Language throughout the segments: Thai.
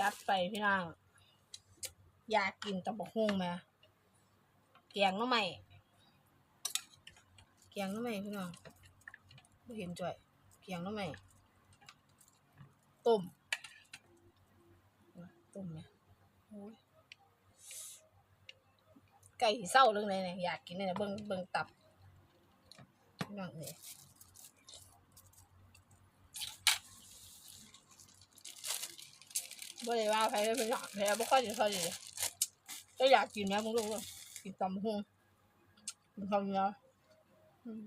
จัดไปพี่น้องอยากกินตะบกหุ่งไหมแกงน้ำใหม่แกงน้ำใหม่พี่น้องไม่เห็นจ่อยแกงน้ำใหม่ต้มต้มเนี่ยไก่เศร้าเรื่องไหนเนี่ยอยากกินเนี่ยเบิ่งเบิ่งตับพี่น้องเอ้ย บ่ได้ว่าใครเป็นหนักแพ้บ่ค่อยจะค่อยจะก็อยากกินแม่มึงลูกเว้ยกินตำหุ่งกินข้าวเหนียวอืม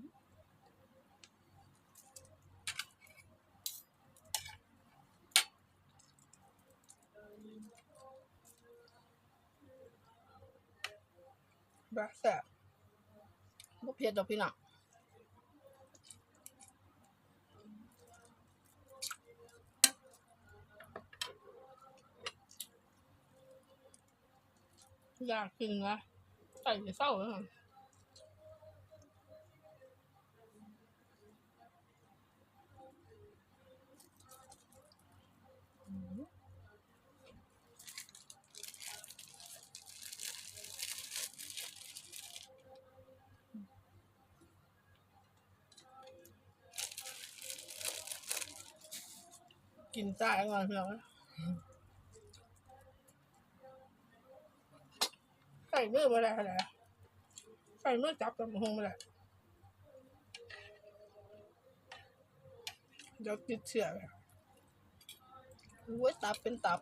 แบบแซ่บบ่เผ็ดดอกพี่น้อง อยากกินวะไก่เศร้าเลยค่ะอืมกินจ่ายก่อนเพื่อน ใส่เมือมาได้ขนาดใส่เมือจับกับหงมาได้เดี๋ยวติดเชื้อเลยโอ้ยตับเป็นตับ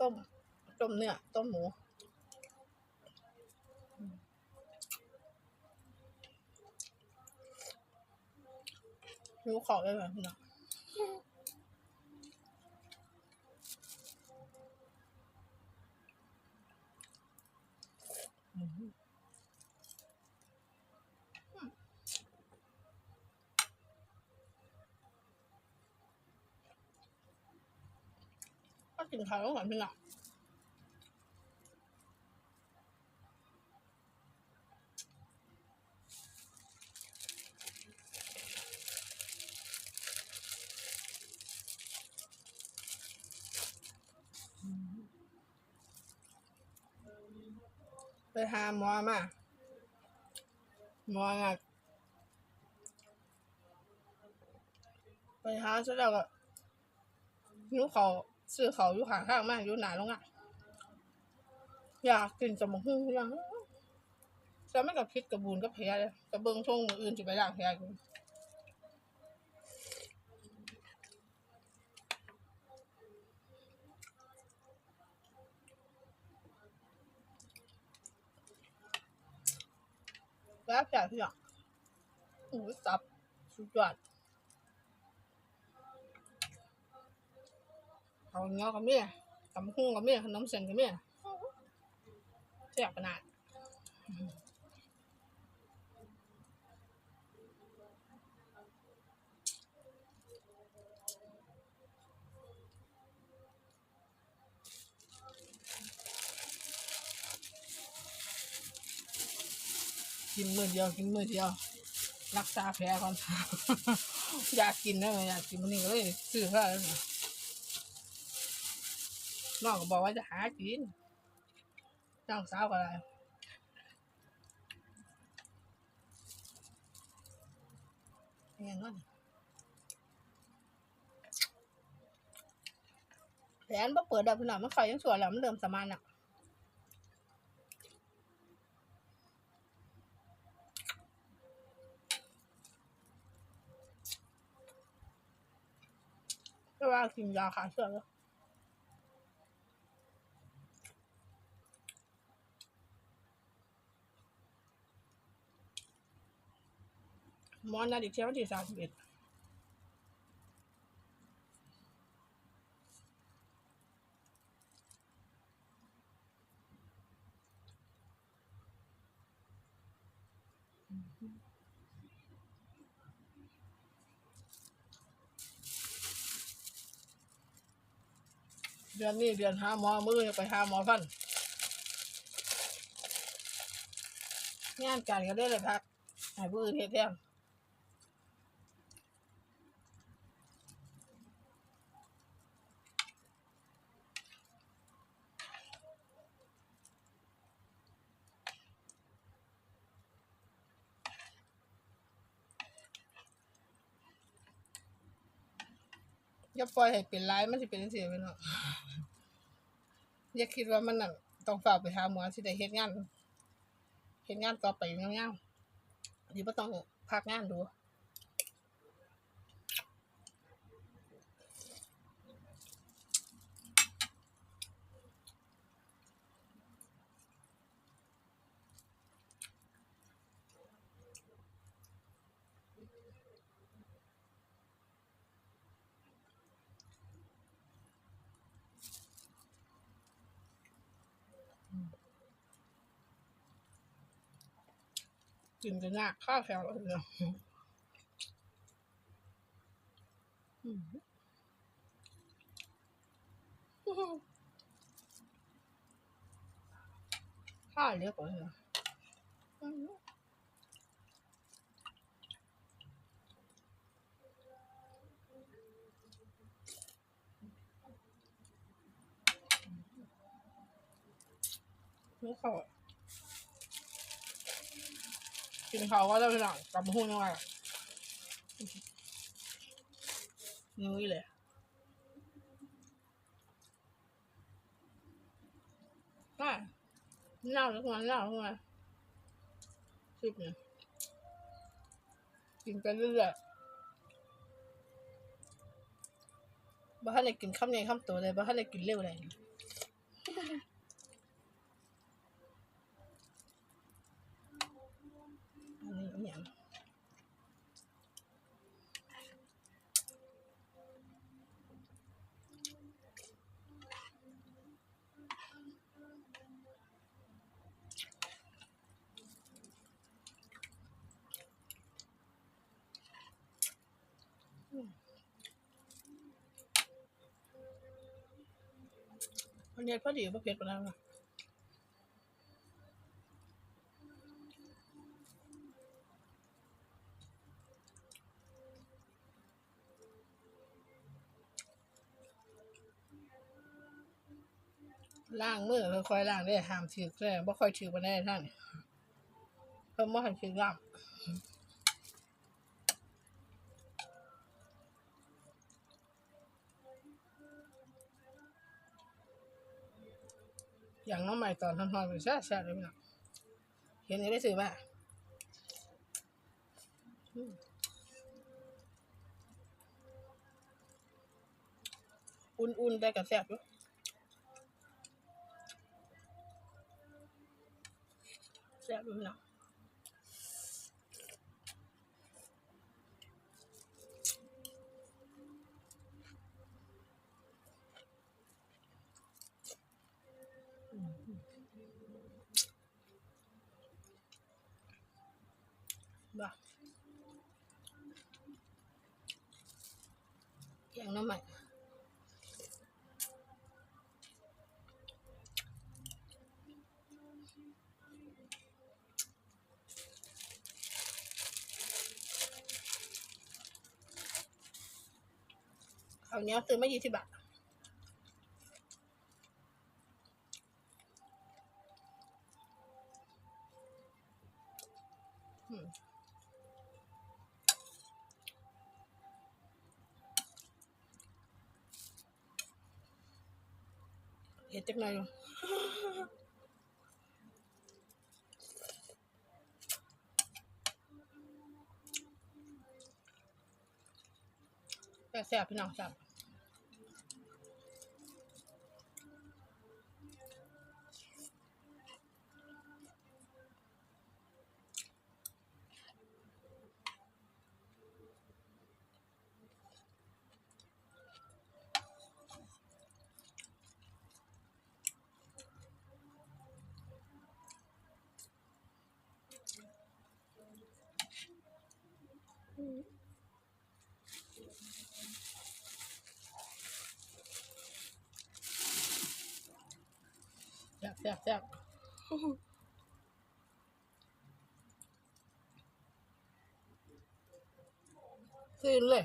ต้ม ต้มเนื้อ ต้มหมูรู้ขอได้ไหมพี่น้องอืม ก็กินข้าวแล้วหวานพี่น้อ ไปหาหมอมาหมอน่ะไปหาเสร็จแล้วก็หิวเขาซื้อเขาอยู่ข้างข้างๆมาอยู่หนาลงอะอยากกินจมูกหูยังจะไม่กับพิษกับบูนกับแพ้เลยกับเบิ้งช่วงมืออื่นจะไปล่างแพ้กู แล้วแผลพี่อะโอ้ยสับสุดยอดเอาเงากับเมียตำหุ้งกับเมียขนมเส้นกับเมียแซ่บขนาด กินมื้อเดียวกินมื้อเดียว รักษาแผลก่อน อยากกินนะอยากกินมันนี่ก็เลยซื้อเข้าแล้วนะน้องก็บอกว่าจะหากินน้องสาวก็อะไรเนี่ยนั่นแผลนบ่เปิดดับพี่น้องมันไฟยังสวยแล้วมันเริ่มสมานอะ ก็ว่ากินยาขาเชื้อแล้วหมอนัดอีกเช้าวันที่สามสิบเอ็ด เดือนนี้เดือนหาหมอมือไปหาหมอฟันงานการก็ได้เลยพักให้ผู้อื่นเฮ็ดแทน อย่าปล่อยให้เป็นร้ายมันสิเป็นจังซี่ไปเนาะอย่าคิดว่ามันน่ะต้องฝากไปหาหมอสิได้เฮ็ดงานเฮ็ดงานต่อไปยาวๆดีบ่ต้องพักงานดู กินกันยากข้าวแถวเลยเนาะอืมข้าวเรียกว่าเนาะอืมนี่เขา กินเขาก็ได้ไปหน่อยกลับมาหุ้นยังไงนิ้วเลยน่าเน่าทุกวันเน่าทุกวันสิบเนี่ยกินไปเรื่อยๆบ้านเลยกินข้าวเนี่ยข้าวตัวเลยบ้านเลยกินเร็วเลย อันนี้พอดีพอเผ็ดไปแล้วนะล้างมือค่อยๆล้างได้ห้ามถือเลยบ่ค่อยถือไปได้ท่านเพิ่มว่าให้ถือล้าง อย่างน้องใหม่ตอนทอนๆเป็นแซ่บๆเลยพี่น้องเห็นนี้ได้ซื้อไหมอุ่นๆได้กับแซ่บอยู่แซ่บอยู่พี่น้อง บ้าอย่างน้องใหม่ข้าวเหนียวซื้อไมายี่สิบบาท อยอยแซ่บๆพี่น้องแซ่บ แซ่บแซ่บแซ่บซื้อเลย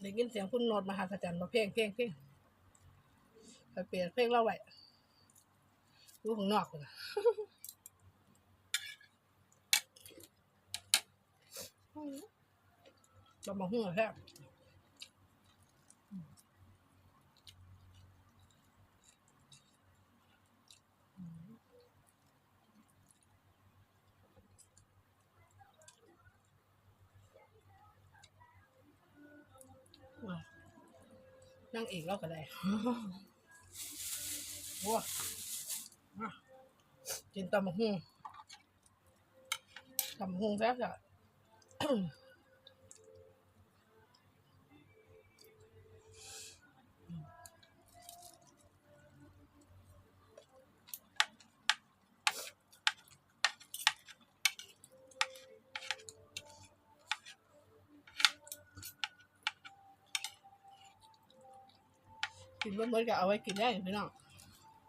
ได้ยินเสียงคุณโนดมหาสจรรย์มาเพลงเพลงเพลงไปเปลี่ยนเพลงเล่าไว้ ดูข้างนอกเลยตำบักหุ่งแซ่บนั่งเอกแล้วก็ได้ว้า มากินตำบักหุ่งตำบักหุ่งแซ่บจ้ะ กินเมื่อๆก็เอาไว้กินได้พี่น้อง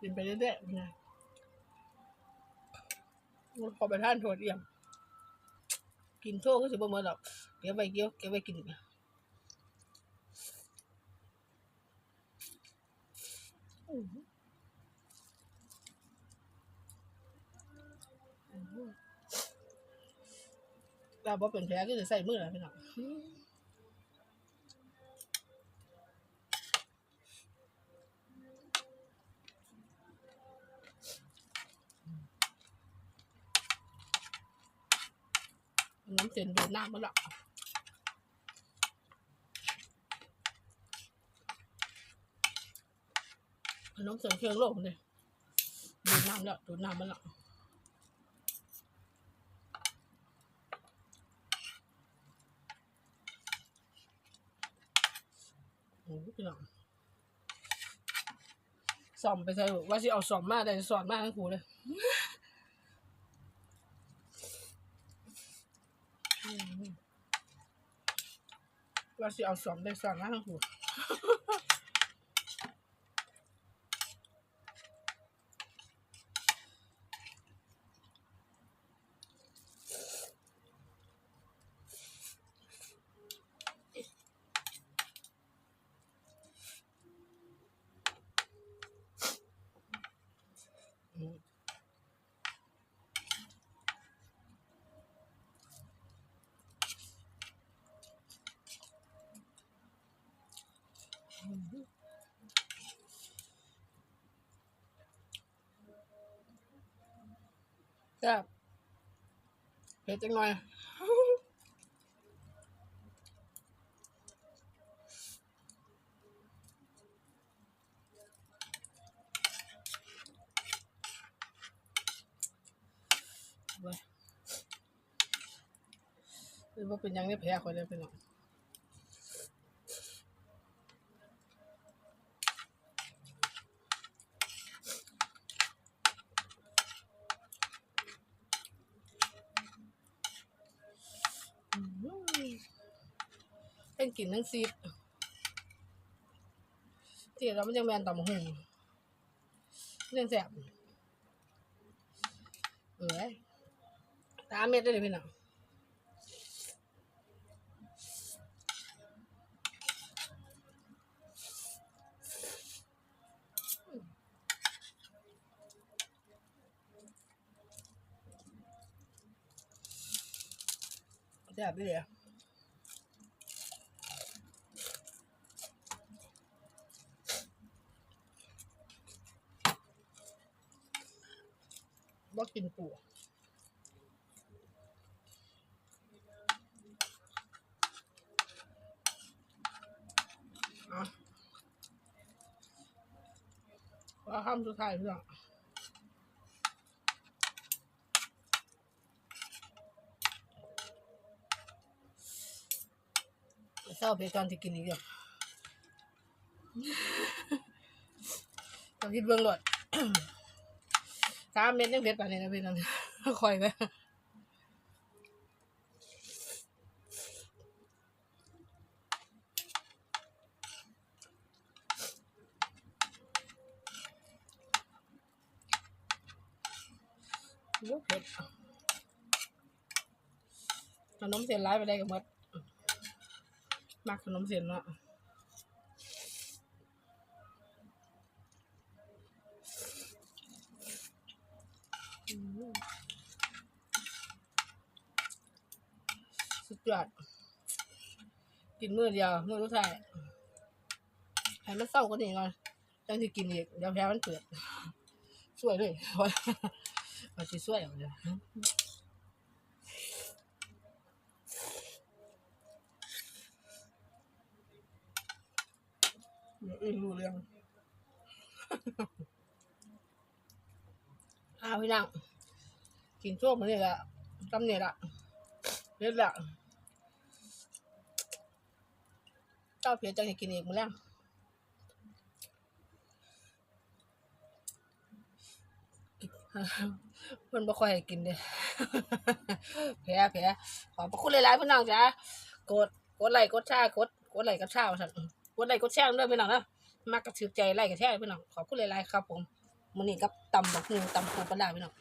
กินไปเรื่อยๆนะ ขอไปท่านโทษเอี่ยมกินโชว์ก็สิบ่เมื่อหรอกเก็บไว้เกี่ยวเก็บไว้กินเราบ่เป็นแผลก็จะใส่มือแล้วพี่น้อง น้ำเส้นโดนน้ำมาละเอาน้ำเส้นเครื่องโลกเลยโดนน้ำแล้วโดนน้ำมาละโอ้โหพี่น้องสอมไปใส่ว่าสิเอาสอมมาได้สอนมาทั้งคู่เลย อืมว่าสิเอาสอมได้สอนมาทั้งคู่ อืม แซ่บเผ็ดจังหน่อยเว้ยคือว่าเป็นยังได้แพ้คนได้เป็นหรอมเป็ นกลิ่นทั้งซีดที่เราไม่ยังแมนต่ำหุ่งเรื่องแสบเอ้ยตาเม็ดได้เลยพี่น้องแซ่บไปเลยอะว่ากินปูอะ ว่าคำสุดท้ายพี่น้องเศร้าเพกันที่กินอีกเดียวต้องกินเบื้องหลดสามเม็ดยังเผ็ดป่านนี้นะพี่น้องคอยไป ลูกเผ็ดขนมเส้นร้ายไปได้กับมดมักขนมเส้นเนาะสุดยอดกินมื้อเดียวมื้อสุดท้ายให้มันเศร้ากว่านี้ก่อนจังสิกินอีกเดี๋ยวแพ้มันเกิดช่วยด้วย ว่าสิช่วยเอาเด้อเดี๋ยวอื่นรู้เรื่องอ้าวพี่น้องกินช่วงมันนี่ละกำเนี่ยละเล็ดละเจ้าเพียจังจะกินอีกมื้อแล้ว เพิ่นบ่ค่อยให้กินเด้แพ้แพ้ขอบพระคุณหลายๆพี่น้องจ้ากดกดไลค์กดแชร์กดกดไลค์กดแชร์ว่าซั่นกดไลค์กดแชร์ด้วยพี่น้องนะมักกระถือใจไลค์กระแชร์พี่น้องขอบคุณหลายๆครับ ผมมื้อนี้กับตำบักหุ่งตำปูปลาร้าพี่น้อง